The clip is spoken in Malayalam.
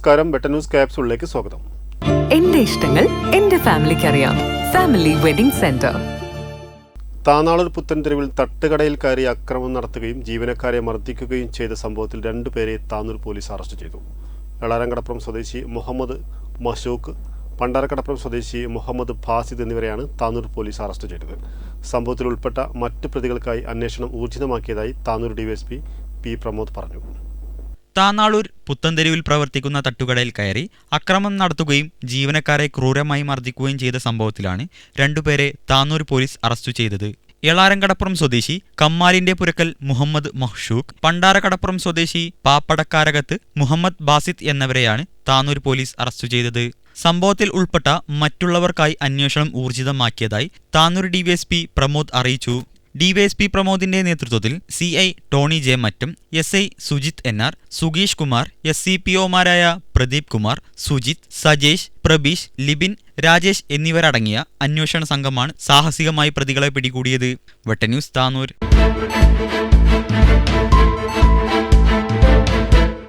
നമസ്കാരം. ബെട്ട ന്യൂസ് ക്യാപ്സുകളിലേക്ക് സ്വാഗതം. എന്റെ ഇഷ്ടങ്ങൾ എന്റെ ഫാമിലിക്ക് അറിയാം. Family wedding centre. താനാളൂർ പുത്തൻതെരുവിൽ തട്ടുകടയിൽ കയറി അക്രമം നടത്തുകയും ജീവനക്കാരെ മർദ്ദിക്കുകയും ചെയ്ത സംഭവത്തിൽ രണ്ടുപേരെ താനൂർ പോലീസ് അറസ്റ്റ് ചെയ്തു. എളാരങ്കടപ്പുറം സ്വദേശി മുഹമ്മദ് മഷൂഖ് പണ്ടാരക്കടപ്പുറം സ്വദേശി മുഹമ്മദ് ഫാസിദ് എന്നിവരെയാണ് താനൂർ പോലീസ് അറസ്റ്റ് ചെയ്തത്. സംഭവത്തിൽ ഉൾപ്പെട്ട മറ്റ് പ്രതികൾക്കായി അന്വേഷണം ഊർജിതമാക്കിയതായി താനൂർ ഡിവൈഎസ്പി പി പ്രമോദ് പറഞ്ഞു. താനാളൂർ പുത്തൻതെരുവിൽ പ്രവർത്തിക്കുന്ന തട്ടുകടയിൽ കയറി അക്രമം നടത്തുകയും ജീവനക്കാരെ ക്രൂരമായി മർദ്ദിക്കുകയും ചെയ്ത സംഭവത്തിലാണ് രണ്ടുപേരെ താനൂർ പോലീസ് അറസ്റ്റ് ചെയ്തത്. എളാരങ്കടപ്പുറം സ്വദേശി കമ്മാലിന്റെ പുരക്കൽ മുഹമ്മദ് മഹ്ഷൂഖ് പണ്ടാരക്കടപ്പുറം സ്വദേശി പാപ്പടക്കാരകത്ത് മുഹമ്മദ് ബാസിത്ത് എന്നിവരെയാണ് താനൂർ പോലീസ് അറസ്റ്റ് ചെയ്തത്. സംഭവത്തിൽ ഉൾപ്പെട്ട മറ്റുള്ളവർക്കായി അന്വേഷണം ഊർജിതമാക്കിയതായി താനൂർ ഡിവൈഎസ്പി പ്രമോദ് അറിയിച്ചു. ഡിവൈഎസ്പി പ്രമോദിന്റെ നേതൃത്വത്തിൽ സി ഐ ടോണി ജെ മറ്റും S I Sujith N R സുഗീഷ് Kumar S C P ഒമാരായ പ്രദീപ് കുമാർ സുജിത് സജേഷ് പ്രബീഷ് ലിബിൻ രാജേഷ് എന്നിവരടങ്ങിയ അന്വേഷണ സംഘമാണ് സാഹസികമായി പ്രതികളെ പിടികൂടിയത്. വെട്ടന്യൂസ് താനൂർ.